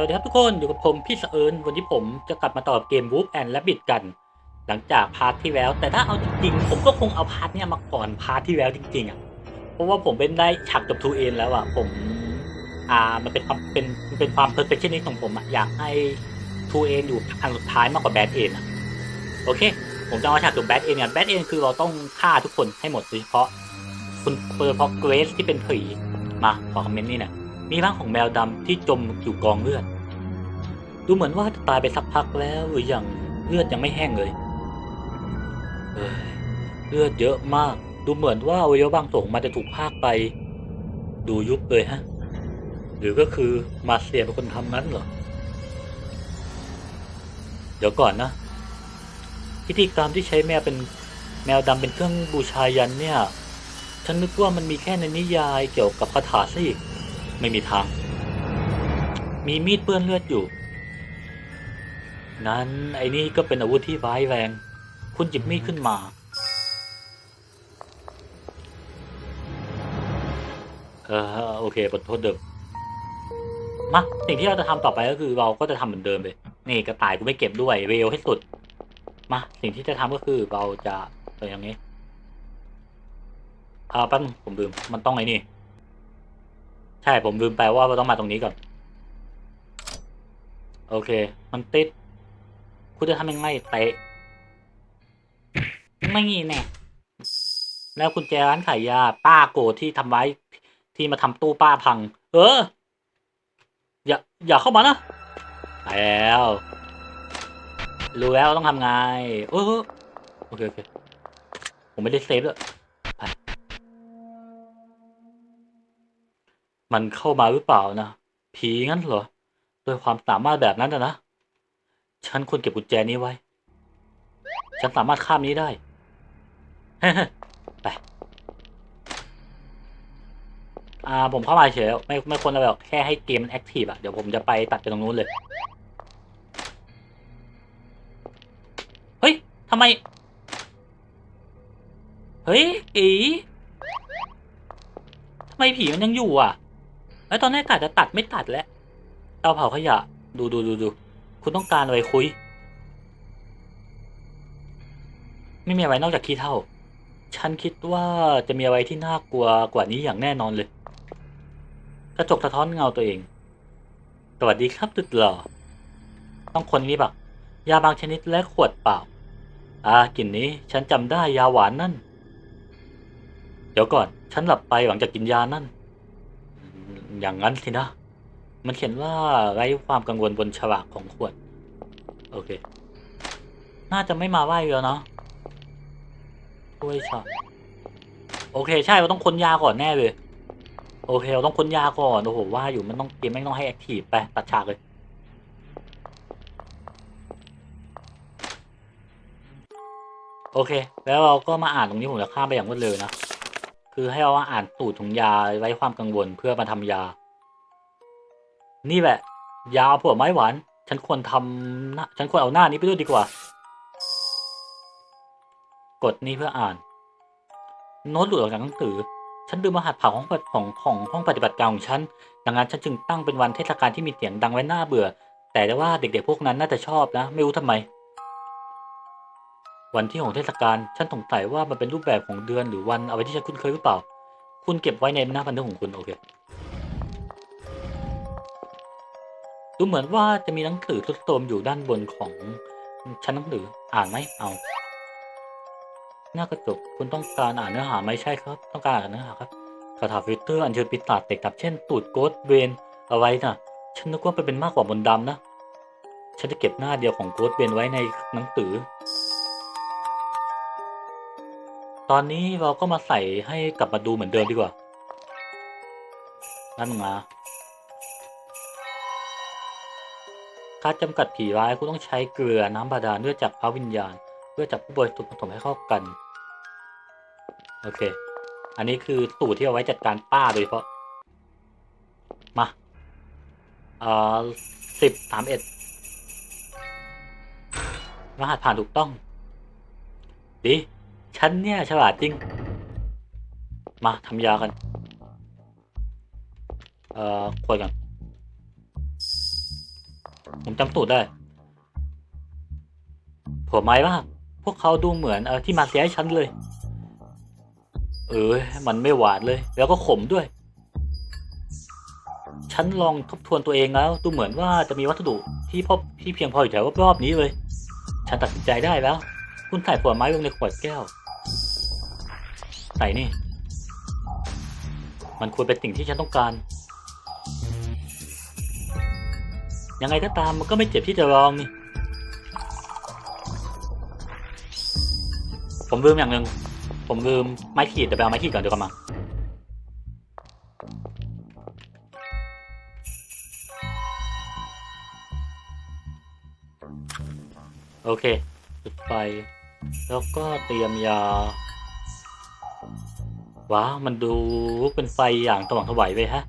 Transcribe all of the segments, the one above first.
สวัสดีครับทุกคนอยู่กับผมพี่เสเอิญวันนี้ผมจะกลับมาต่อเกม Wolf and Rabbit กัน หลังจากพาร์ทที่แล้ว แต่ถ้าเอาจริงๆ ผมก็คงเอาพาร์ทเนี้ยมาก่อนพาร์ทที่แล้วจริงๆอะเพราะว่าผมเป็นได้ฉากจบทูเอ็นแล้วอะผมอ่ามันเป็นความเป็นเป็นความ perfectionist ของผมอะอยากให้ทูเอ็นอยู่ทางสุดท้ายมากกว่าแบดเอ็นอะโอเค ผมจะเอาฉากจบแบดเอนเนี่ยแบดเอ็นคือเราต้องฆ่าทุกคนให้หมดโดยเฉพาะคุณเปิดเพราะเกรซที่เป็นผีมาขอคอมเมนต์นี่น่ยมีร่างของแมวดำที่จมอยู่กองเลือด ดูเหมือนว่าจะตายไปสักพักแล้วหรือยังเลือดยังไม่แห้งเลยเลือดเยอะมาก ดูเหมือนว่าอวัยวะบางส่วนมันจะถูกพากไป ดูยุบเลยฮะ หรือก็คือมาเซียเป็นคนทำนั้นเหรอ เดี๋ยวก่อนนะพิธีกรรมที่ใช้แมวเป็นแมวดำเป็นเครื่องบูชายันเนี่ย ฉันนึกว่ามันมีแค่ในนิยายเกี่ยวกับคาถาซะอีก ไม่มีทาง มีมีดเปื้อนเลือดอยู่ นั้นไอ้นี่ก็เป็นอาวุธที่ร้ายแรง คุณหยิบมีดขึ้นมา เออโอเคบทโทษเดิม มาสิ่งที่เราจะทำต่อไปก็คือเราก็จะทำเหมือนเดิมเลย นี่กระต่ายกูไม่เก็บด้วยเวลให้สุด มา สิ่งที่จะทำก็คือเราจะเอออย่างนี้อ่าแป๊บนึงผมลืม มันต้องไอ้นี่ ใช่ผมลืมไปว่าเราต้องมาตรงนี้ก่อน โอเค มันติด คุณจะทำยังไงเตะไม่งี้แน่แล้วคุณแจร้านขายยา ป้าโกรธที่ทำไว้ที่มาทำตู้ป้าพัง เออ อย่า อย่าเข้ามานะแล้วรู้แล้วต้องทำไงเออโอเคโอเคผมไม่ได้เซฟด้วยมันเข้ามาหรือเปล่านะผีงั้นเหรอด้วยความสามารถแบบนั้นนะ ฉันควรเก็บกุญแจนี้ไว้ ฉันสามารถข้ามนี้ได้ ไป อ่า ผมเข้ามาเฉยไม่ไม่ควรจะแบบแค่ให้เกมมันแอคทีฟอะเดี๋ยวผมจะไปตัดไปตรงนู้นเลย เฮ้ยทำไม เฮ้ยอีทำไมผีมันยังอยู่อะไอ้ตอนแรกกะจะตัดไม่ตัดแล้วเตาเผาขยะ ดูดูดูดู คุณต้องการอะไรคุย ไม่มีอะไรนอกจากขี้เท่า ฉันคิดว่าจะมีอะไรที่น่ากลัวกว่านี้อย่างแน่นอนเลย กระจกสะท้อนเงาตัวเอง สวัสดีครับตุดหล่อ ต้องคนนี้ปะยาบางชนิดและขวดเปล่า อ่ากลิ่นนี้ฉันจำได้ยาหวานนั่น เดี๋ยวก่อน ฉันหลับไปหลังจากกินยานั่น อย่างนั้นสินะ มันเขียนว่าไร้ความกังวลบนฉลากของขวด โอเค น่าจะไม่มาไหวแล้วเนาะถ้วยชาโอเค ใช่เราต้องค้นยาก่อนแน่เลย โอเค เราต้องค้นยาก่อนโอ้โหว่าอยู่มันต้องเกมไม่ต้องให้แอคทีฟไปตัดฉากเลยโอเค แล้วเราก็มาอ่านตรงนี้ผมจะข้ามไปอย่างรวดเร็วนะ คือให้เราอ่านสูตรของยาไว้ความกังวลเพื่อมาทำยา นี่แหละ ยาผลไม้หวาน ฉันควรทำฉันควรเอาหน้านี้ไปด้วยดีกว่า กดนี่เพื่ออ่าน โน้ตหลุดออกจากหนังสือ ฉันลืมรหัสผ่านของของของห้องปฏิบัติการของฉัน ดังนั้นฉันจึงตั้งเป็นวันเทศกาลที่มีเสียงดังไว้หน้าเบื่อ แต่ว่าเด็กๆพวกนั้นน่าจะชอบนะ ไม่รู้ทำไม วันที่ของเทศกาลฉันสงสัยว่ามันเป็นรูปแบบของเดือนหรือวันเอะไรที่ฉันคุ้นเคยหรือเปล่า คุณเก็บไว้ในหน้าบันทึกของคุณโอเค ดูเหมือนว่าจะมีหนังสือทุดโทมอยู่ด้านบนของชั้นหนังสืออ่านไหมเอาหน้ากระจกคุณต้องการอ่านเนื้อหาไหมใช่ครับ ต้องการอ่านเนื้อหาครับคาถาฟิลเตอร์อัญเชิญปิศาจเด็กกับเช่นตูดโกดเวนเอาไว้น่ะฉันนึกว่ามันเป็นมากกว่าบนดำนะ ฉันจะเก็บหน้าเดียวของโกดเวนไว้ในหนังสือ ตอนนี้เราก็มาใส่ให้กลับมาดูเหมือนเดิมดีกว่านั่นมา การจำกัดผีร้ายคุณต้องใช้เกลือน้ำบาดาลเลือดจากพระวิญญาณเพื่อจับผู้บริสุทธิ์ผสมให้เข้ากัน โอเค อันนี้คือสูตรที่เอาไว้จัดการป้าโดยเฉพาะ มาเอ่อสิบสามเอ็ดรหัสผ่านถูกต้องดีฉันเนี่ยฉลาดจริง มาทำยากัน เอ่อควรกัน ผมจำสูตรได้ผัวไม้มากพวกเขาดูเหมือนเออที่มาเสียให้ฉันเลย เออ มันไม่หวานเลย แล้วก็ขมด้วย ฉันลองทบทวนตัวเองแล้ว ดูเหมือนว่าจะมีวัสดุที่พบที่เพียงพออยู่แถวรอบๆนี้เลย ฉันตัดสินใจได้แล้ว คุณใส่ผลไม้ลงในขวดแก้ว ใส่นี่ มันควรเป็นสิ่งที่ฉันต้องการ ยังไงก็ตามมันก็ไม่เจ็บที่จะลองนี่ ผมลืมอย่างหนึ่ง ผมลืมไม้ขีดเดี๋ยวไปเอาไม้ขีดก่อนเดี๋ยวกลับมาโอเคจุดไฟแล้วก็เตรียมยา ว้าว มันดูเป็นไฟอย่างสว่างสวัยไปฮะ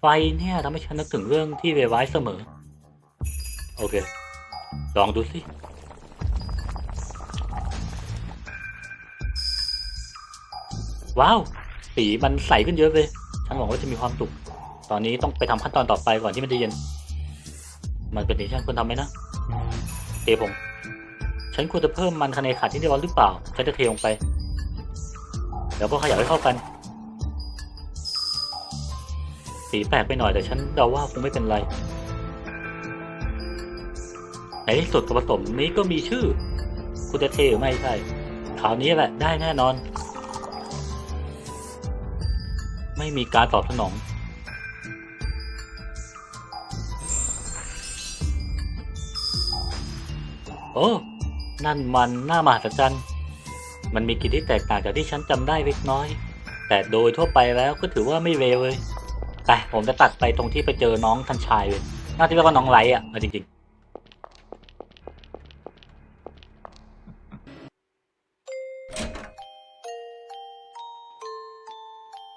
ไฟเนี่ยทำให้ฉันนึกถึงเรื่องที่เวไว้เสมอ โอเค ลองดูสิว้าว สีมันใสขึ้นเยอะเลย ฉันหวังว่าจะมีความสุข ตอนนี้ต้องไปทำขั้นตอนต่อไปก่อนที่มันจะเย็น มันเป็นสิ่งที่ฉันควรทำไหมนะเทผงฉันควรจะเพิ่มมันคะแนนขาดที่เราร้อยหรือเปล่า ฉันจะเทลงไป แล้วก็ขยับให้เข้ากัน สีแปลกไปหน่อยแต่ฉันเดาว่าคงไม่เป็นไร ในที่สุดส่วนผสมนี้ก็มีชื่อ คุณจะเทหรือไม่ใช่คราวนี้แหละได้แน่นอน ไม่มีการตอบสนองโอ้ นั่นมันหน่ามหัศจรรย์มันมีกลิ่นที่แตกต่างจากที่ฉันจำได้เล็กน้อย แต่โดยทั่วไปแล้วก็ถือว่าไม่เลวเลย แต่ผมจะตัดไปตรงที่ไปเจอน้องทันชายเลย น่าจะเรียกว่าน้องไลท์อะเอาจริงๆ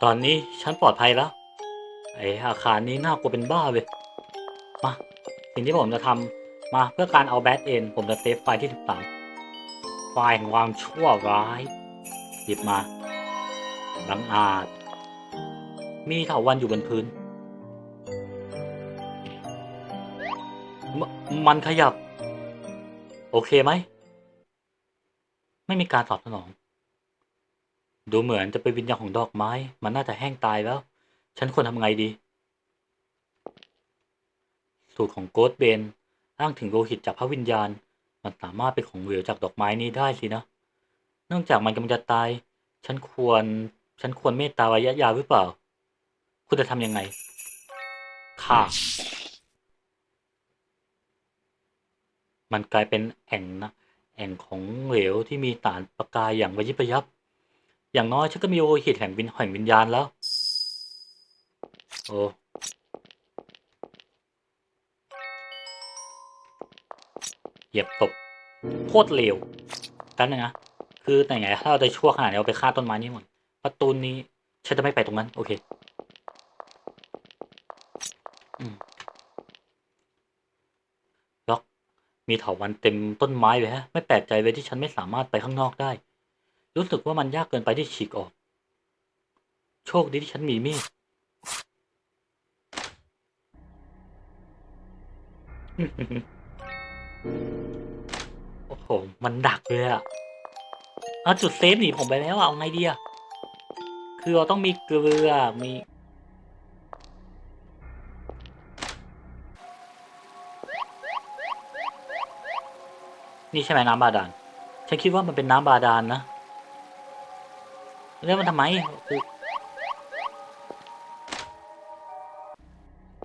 ตอนนี้ฉันปลอดภัยแล้ว ไออาคารนี้น่ากลัวเป็นบ้าเลยมา สิ่งที่ผมจะทำมาเพื่อการเอาแบทเอนผมจะเซฟไฟล์ที่13ไฟล์แห่งความชั่วร้าย หยิบมาบังอาจ มีเถาวันอยู่บนพื้นมมันขยับ โอเคไหม ไม่มีการตอบสนอง ดูเหมือนจะเป็นวิญญาณของดอกไม้ มันน่าจะแห้งตายแล้ว ฉันควรทำไงดี สูตรของโกดเบนอ้างถึงโลหิตจากพระวิญญาณ มันสามารถเป็นของเหลวจากดอกไม้นี้ได้สินะ เนื่องจากมันกำลังจะตาย ฉันควร ฉันควรเมตตาระยะยาวหรือเปล่า คุณจะทำยังไง ค่ะ มันกลายเป็นแอ่งนะ แอ่งของเหลวที่มีสารประกายอย่างระยิบระยับ อย่างน้อยฉันก็มีโอหิตแห่งวิญแห่งวิญญาณแล้ว โอ้เหยียบตบโคตรเร็วกันนะ คือแต่ไงถ้าเราจะชั่วขนาดนี้เราไปฆ่าต้นไม้นี่หมดประตูนี้ฉันจะไม่ไปตรงนั้น โอเคอืล็อกมีเถาวันเต็มต้นไม้เลยฮะ ไม่แปลกใจเลยที่ฉันไม่สามารถไปข้างนอกได้ รู้สึกว่ามันยากเกินไปที่ฉีกออก โชคดีที่ฉันมีมีดโอ้โห มันดักเลยอะเอาจุดเซฟหนีผมไปแล้วอะเอาไงดีอะคือเราต้องมีเกลือ มี นี่ใช่ไหมน้ำบาดาล ฉันคิดว่ามันเป็นน้ำบาดาลนะ แล้วมันทำไมคือ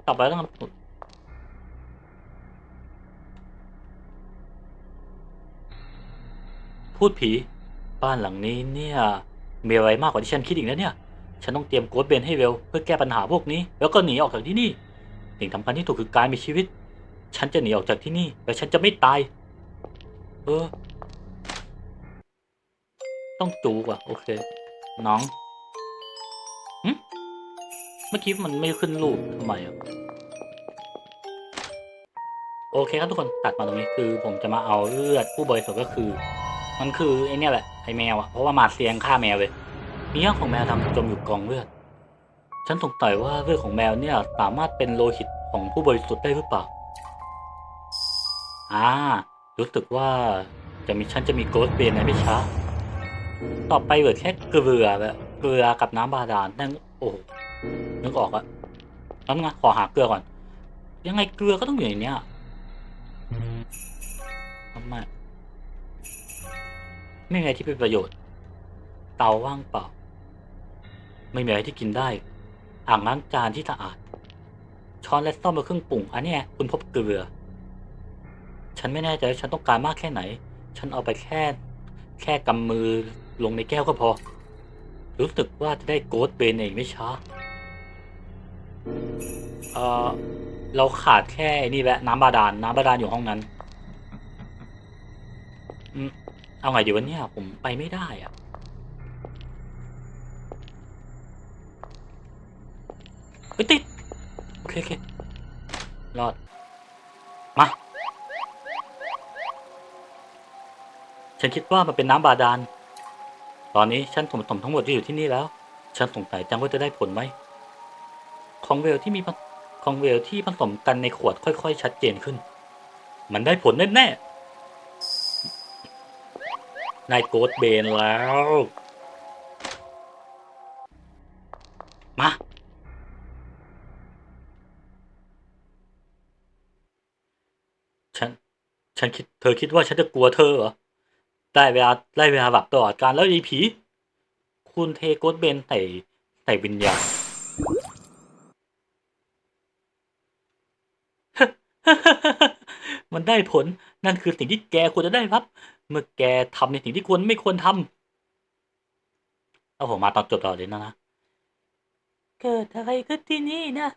ต่อไปต้องพูดผี บ้านหลังนี้เนี่ยมีอะไรมากกว่าที่ฉันคิดอีกนะเนี่ย ฉันต้องเตรียมโกดเบนให้เร็วเพื่อแก้ปัญหาพวกนี้ แล้วก็หนีออกจากที่นี่ สิ่งสำคัญที่สุดคือการมีชีวิต ฉันจะหนีออกจากที่นี่แต่ฉันจะไม่ตาย เออ ต้องจูกว่ะโอเค น้องหึเมื่อกี้มันไม่ขึ้นรูปทำไมอะโอเคครับทุกคนตัดมาตรงนี้คือผมจะมาเอาเลือดผู้บริสุทธิ์ก็คือ มันคือไอเนี่ยแหละไอแมวอะเพราะว่ามาเซียงฆ่าแมวเลย มีย่างของแมวทำจมอยู่กองเลือด ฉันสงสัยว่าเลือดของแมวเนี่ยสามารถเป็นโลหิตของผู้บริสุทธิ์ได้หรือเปล่าอ่ารู้สึกว่าจะมีฉันจะมีโกสเบนในไม่ช้า ต่อไปเหลือแค่เกลือแบบเกลือกับน้ำบาดาลนั่นโอ้นึกออกอะแล้วไงขอหาเกลือก่อน ยังไงเกลือก็ต้องอยู่ในเนี้ยทำไมไม่มีอะไรที่เป็นประโยชน์ เตาว่างเปล่า ไม่มีอะไรที่กินได้ อ่างล้างจานที่สะอาด ช้อนและซ่อมกับเครื่องปรุง อันนี้คุณพบเกลือ ฉันไม่แน่ใจว่าฉันต้องการมากแค่ไหน ฉันเอาไปแค่ แค่กำมือลงในแก้วก็พอ รู้สึกว่าจะได้โกดเบนเองไม่ช้าเออเราขาดแค่นี่แหละน้ำบาดาลน้ำบาดาลอยู่ห้องนั้นอืมเอาไงดีวะเนี่ยผมไปไม่ได้อะเฮ้ยติด โอเคโอเครอด มา ฉันคิดว่ามันเป็นน้ำบาดาล ตอนนี้ฉันสมสมทั้งหมดที่อยู่ที่นี่แล้ว ฉันสงสัยจังว่าจะได้ผลไหม ของเวลที่มีของเวลที่ผสมกันในขวดค่อย ๆ ชัดเจนขึ้น มันได้ผลแน่ๆนายโกดเบนแล้ว มาฉัน ฉันคิด เธอคิดว่าฉันจะกลัวเธอเหรอ ได้เวลาได้เวลาแบบตลอดการแล้วยีผี คุณเทโกดเบนใส่ใส่วิญญาณมันได้ผลนั่นคือสิ่งที่แกควรจะได้ครับ เมื่อแกทำในสิ่งที่ควรไม่ควรทำเอาผมมาตอนจบตลอเลยนะนะเกิดอะไรขึ้นที่นี่นะ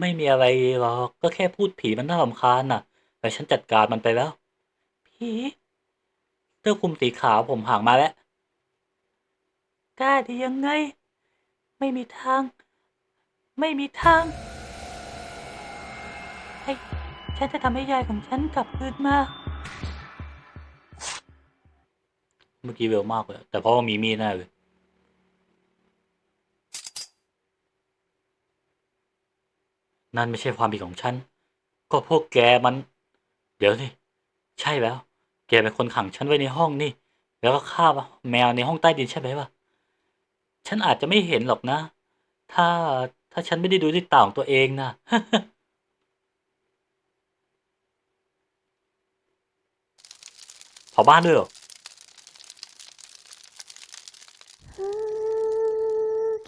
ไม่มีอะไรหรอกก็แค่พูดผีมันน่ารำคาญน่ะแต่ฉันจัดการมันไปแล้ว ผี เสื้อคลุมสีขาวผมห่างมาแล้วกล้าได้ยังไง ไม่มีทาง ไม่มีทางไอ้ฉันจะทำให้ยายของฉันกลับคืนมา เมื่อกี้เวลมากเลยแต่เพราะว่ามีมีดแน่เลยนั่นไม่ใช่ความผิดของฉัน ก็พวกแกมัน เดี๋ยวสิ ใช่แล้ว แกเป็นคนขังฉันไว้ในห้องนี่ แล้วก็ฆ่าแมวในห้องใต้ดินใช่ไหมวะฉันอาจจะไม่เห็นหรอกนะ ถ้าถ้าฉันไม่ได้ดูด้วยตาของตัวเองนะเผาบ้านด้วยเหรอ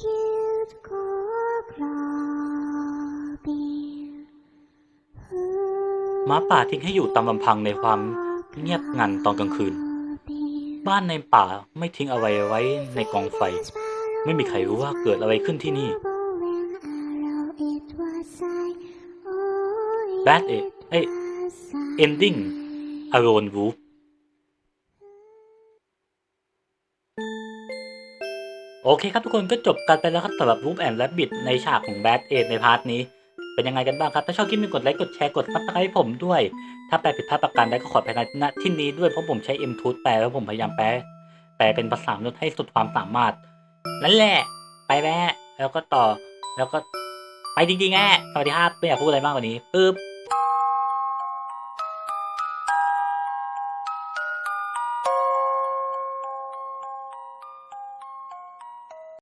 Hugget Goblin หม้าป่าทิ้งให้อยู่ตามลำพังในความ เงียบงันตอนกลางคืน บ้านในป่าไม่ทิ้งอะไรไว้ในกองไฟ ไม่มีใครรู้ว่าเกิดอะไรขึ้นที่นี่ Bad End เอ้ย Ending Alone Wolf โอเคครับทุกคนก็จบกันไปแล้วครับสำหรับ Wolf and Rabbit ในฉากของ Bad End ในพาร์ทนี้ เป็นยังไงกันบ้างครับ ถ้าชอบคลิปนี้กดไลค์กดแชร์กดซับสไครต์ผมด้วย ถ้าแปลผิดพลาดประการใดก็ขออภัยณที่นี้ด้วยเพราะผมใช้ M t o o แปลแล้วผมพยายามแปลแปลเป็นภาษามนุษย์ให้สุดความสามารถนั่นแหละไปแม่แล้วก็ต่อแล้วก็ไปจริงๆแง่สวัสดีครับไม่อยากพูดอะไรมากกว่านี้ปึ๊บ